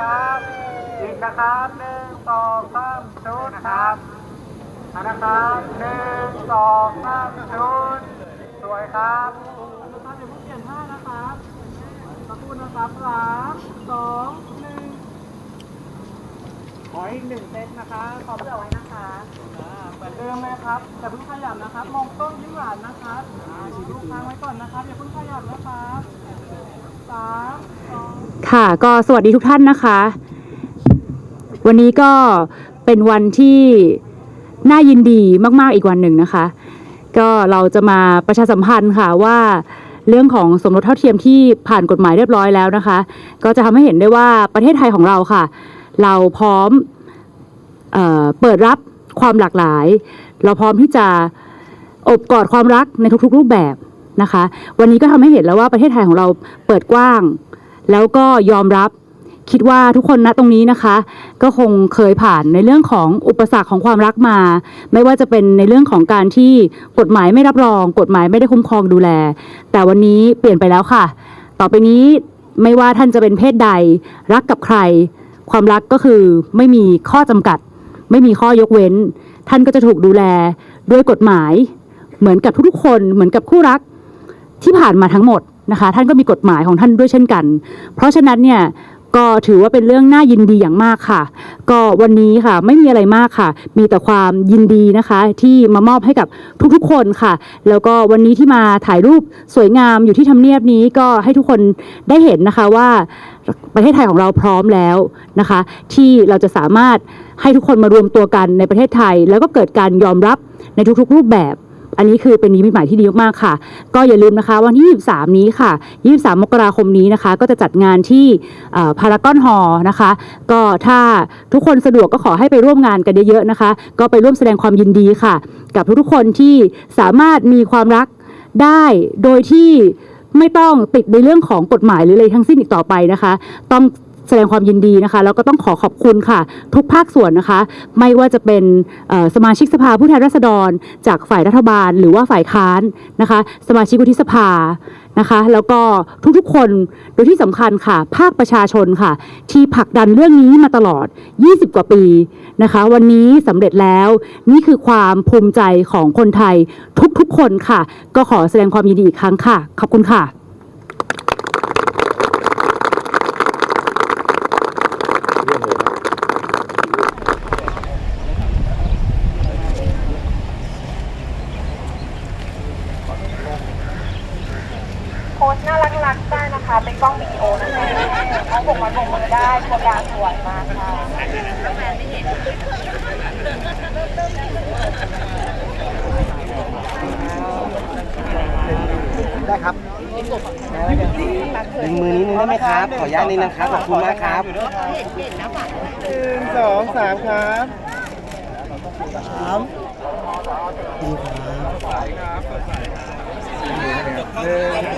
ชุดครับอีกนะครับหนึ่งสองสามชุดครับเอานะครับหนึ่งสองสามชุดสวยครับนะครับเดี๋ยวผมเปลี่ยนท่านะครับสักครู่นะครับสามสองหนึ่งขออีกหนึ่งเซตนะคะขอเผื่อไว้นะคะอ่าเหมือนเดิมเลยครับแต่เพิ่งขยับนะครับ มองต้นยิ้มหวานนะครับอ่าชี้ลูกค้างไว้ก่อนนะครับอย่าเพิ่งขยับนะครับสามสอง ค่ะก็สวัสดีทุกท่านนะคะ วันนี้ก็เป็นวันที่น่ายินดีมากๆอีกวันหนึ่งนะคะ ก็เราจะมาประชาสัมพันธ์ค่ะว่าเรื่องของสมรสเท่าเทียมที่ผ่านกฎหมายเรียบร้อยแล้วนะคะ ก็จะทำให้เห็นได้ว่าประเทศไทยของเราค่ะ เราพร้อมเออเปิดรับความหลากหลาย เราพร้อมที่จะอบกอดความรักในทุกๆ รูปแบบ นะคะ วันนี้ก็ทำให้เห็นแล้วว่าประเทศไทยของเราเปิดกว้าง แล้วก็ยอมรับคิดว่าทุกคนณตรงนี้นะคะ ก็คงเคยผ่านในเรื่องของอุปสรรคของความรักมา ไม่ว่าจะเป็นในเรื่องของการที่กฎหมายไม่รับรอง กฎหมายไม่ได้คุ้มครองดูแล แต่วันนี้เปลี่ยนไปแล้วค่ะ ต่อไปนี้ไม่ว่าท่านจะเป็นเพศใด รักกับใคร ความรักก็คือไม่มีข้อจำกัด ไม่มีข้อยกเว้น ท่านก็จะถูกดูแลด้วยกฎหมาย เหมือนกับทุกๆคน เหมือนกับคู่รัก ที่ผ่านมาทั้งหมดนะคะ ท่านก็มีกฎหมายของท่านด้วยเช่นกัน เพราะฉะนั้นเนี่ยก็ถือว่าเป็นเรื่องน่ายินดีอย่างมากค่ะ ก็วันนี้ค่ะไม่มีอะไรมากค่ะ มีแต่ความยินดีนะคะ ที่มามอบให้กับทุกๆคนค่ะ แล้วก็วันนี้ที่มาถ่ายรูปสวยงามอยู่ที่ทำเนียบนี้ก็ให้ทุกคนได้เห็นนะคะว่าประเทศไทยของเราพร้อมแล้วนะคะ ที่เราจะสามารถให้ทุกคนมารวมตัวกันในประเทศไทย แล้วก็เกิดการยอมรับในทุกๆรูปแบบ อันนี้คือเป็นนิมิตหมายที่ดีมากๆค่ะ ก็อย่าลืมนะคะวันที่ 23 นี้ค่ะ 23 มกราคมนี้นะคะ ก็จะจัดงานที่พารากอนฮอลนะคะ ก็ถ้าทุกคนสะดวกก็ขอให้ไปร่วมงานกันเยอะๆนะคะ ก็ไปร่วมแสดงความยินดีค่ะ กับทุกๆคนที่สามารถมีความรักได้โดยที่ไม่ต้องติดในเรื่องของกฎหมายหรืออะไรทั้งสิ้นอีกต่อไปนะคะ ต้อง แสดงความยินดีนะคะแล้วก็ต้องขอขอบคุณค่ะ ทุกภาคส่วนนะคะ ไม่ว่าจะเป็นสมาชิกสภาผู้แทนราษฎร จากฝ่ายรัฐบาล หรือว่าฝ่ายค้านนะคะ สมาชิกวุฒิสภานะคะ แล้วก็ทุกๆคนโดยที่สำคัญค่ะ ภาคประชาชนค่ะ ที่ผลักดันเรื่องนี้มาตลอด 20 กว่าปีนะคะ วันนี้สำเร็จแล้วนี่คือความภูมิใจของคนไทยทุกๆคนค่ะ ก็ขอแสดงความยินดีอีกครั้งค่ะ ขอบคุณค่ะ สต์น่ารักรักๆได้นะคะ เป็นกล้องวิดีโอนะคะเอาบกมาบกมือได้ตัวกลางสวยมากค่ะได้ครับดึงมือนิดนึงได้ไหมครับ ขออนุญาตนิดนะครับ ขอบคุณมากครับหนึ่งสองสามครับสามดีครับหนึ่ง